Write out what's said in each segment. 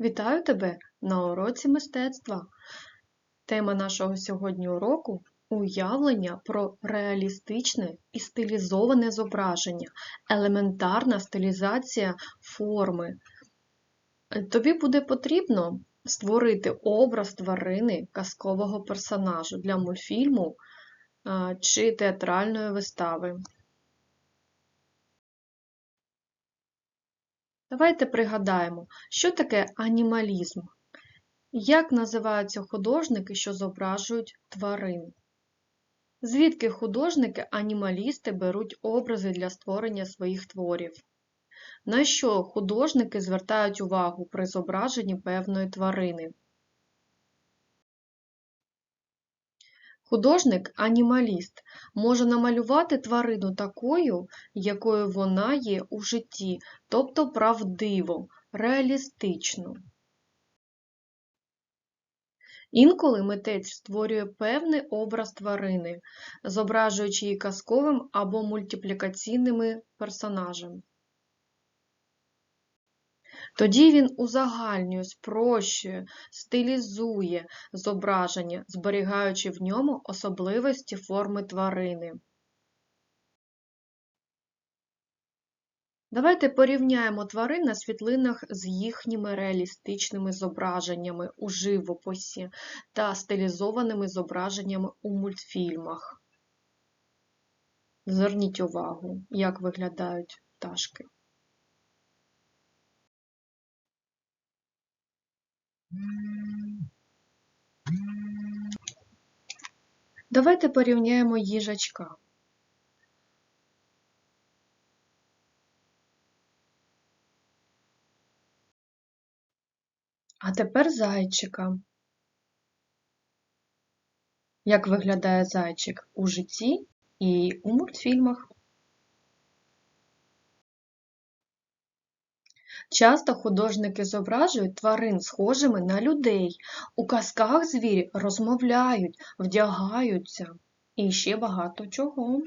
Вітаю тебе на уроці мистецтва. Тема нашого сьогодні уроку уявлення про реалістичне і стилізоване зображення, елементарна стилізація форми. Тобі буде потрібно створити образ тварини казкового персонажу для мультфільму чи театральної вистави. Давайте пригадаємо, що таке анімалізм. Як називаються художники, що зображують тварин? Звідки художники-анімалісти беруть образи для створення своїх творів? На що художники звертають увагу при зображенні певної тварини? Художник-анімаліст може намалювати тварину такою, якою вона є у житті, тобто правдиво, реалістично. Інколи митець створює певний образ тварини, зображуючи її казковим або мультиплікаційними персонажем. Тоді він узагальнює, спрощує, стилізує зображення, зберігаючи в ньому особливості форми тварини. Давайте порівняємо тварин на світлинах з їхніми реалістичними зображеннями у живописі та стилізованими зображеннями у мультфільмах. Зверніть увагу, як виглядають пташки. Давайте порівняємо їжачка. А тепер зайчика. Як виглядає зайчик у житті і у мультфільмах? Часто художники зображують тварин схожими на людей. У казках звірі розмовляють, вдягаються і ще багато чого.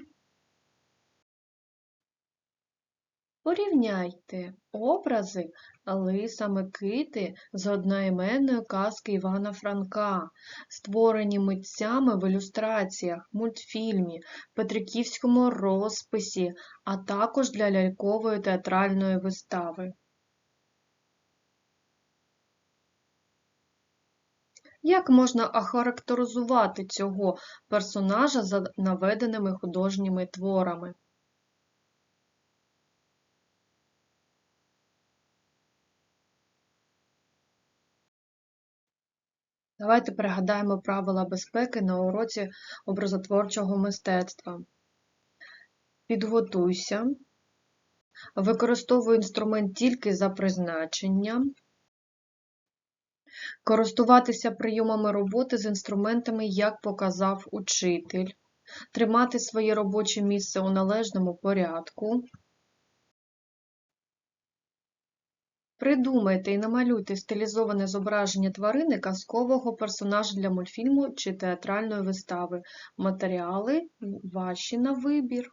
Порівняйте образи Лиса Микити з одноіменної казки Івана Франка, створені митцями в ілюстраціях, мультфільмі, петриківському розписі, а також для лялькової театральної вистави. Як можна охарактеризувати цього персонажа за наведеними художніми творами? Давайте пригадаємо правила безпеки на уроці образотворчого мистецтва. Підготуйся, використовуй інструмент тільки за призначенням, користуватися прийомами роботи з інструментами, як показав учитель, тримати своє робоче місце у належному порядку. Придумайте і намалюйте стилізоване зображення тварини казкового персонажа для мультфільму чи театральної вистави. Матеріали ваші на вибір.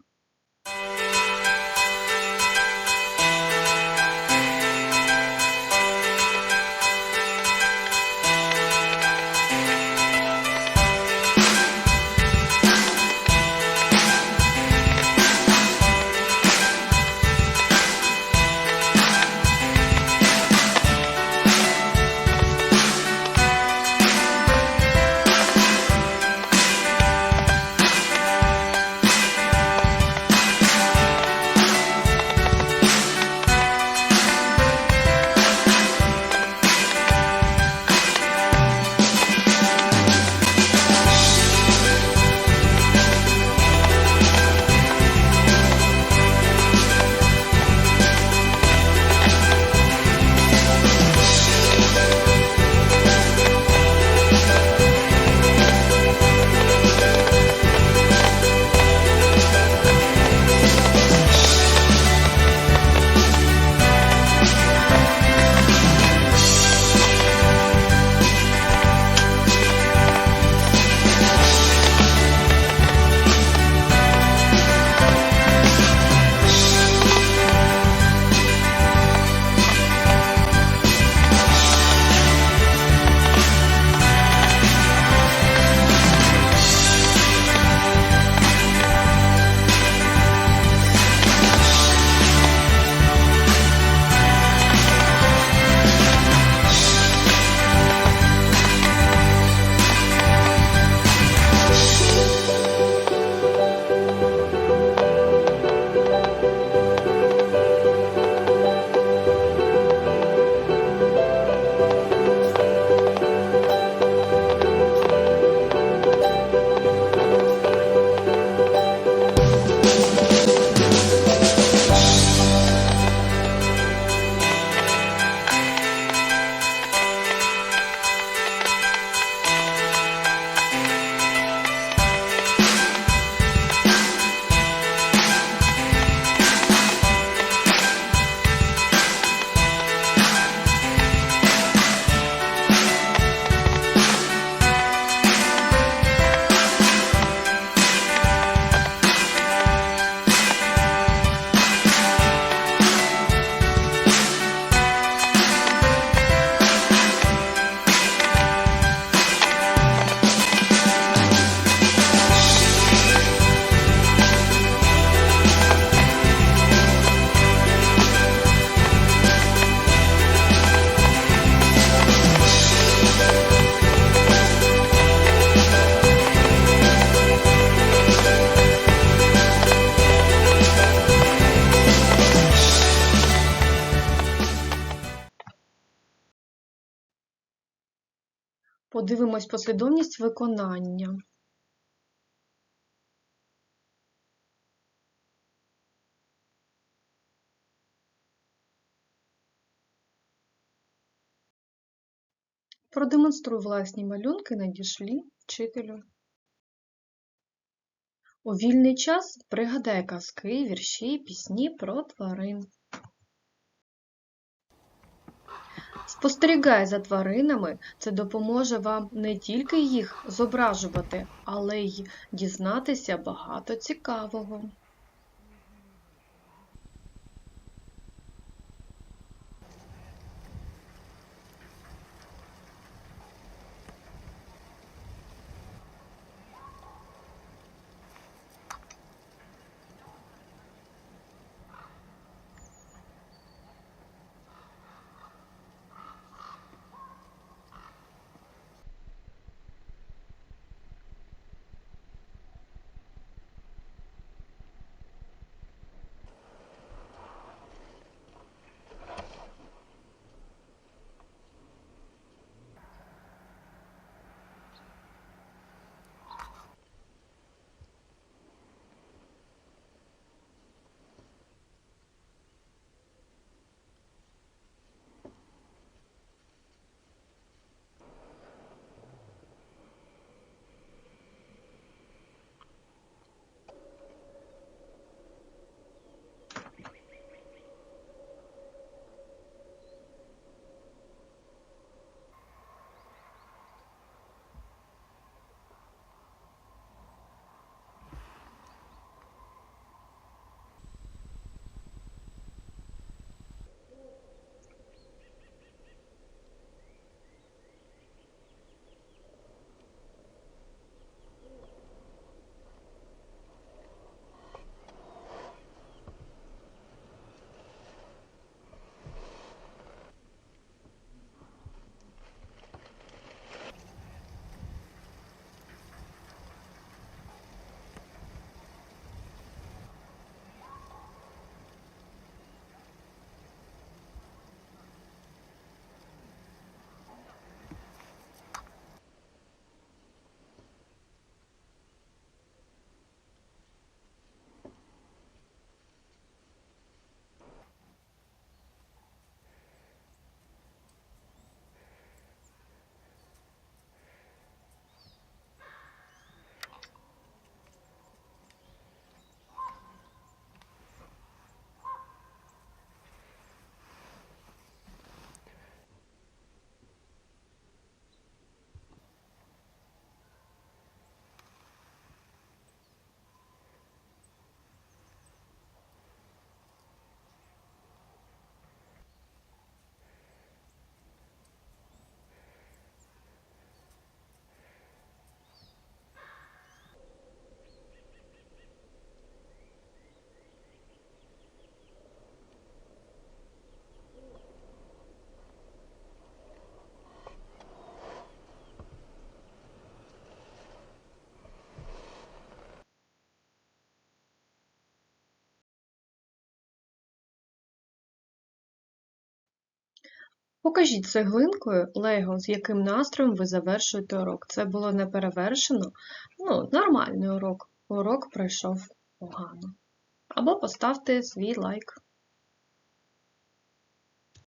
Подивимось послідовність виконання. Продемонструй власні малюнки, надішлі вчителю. У вільний час пригадай казки, вірші, пісні про тварин. Спостерігай за тваринами, це допоможе вам не тільки їх зображувати, але й дізнатися багато цікавого. Покажіть цеглинкою Лего, з яким настроєм ви завершуєте урок. Це було не перевершено, ну, нормальний урок. Урок пройшов погано. Або поставте свій лайк.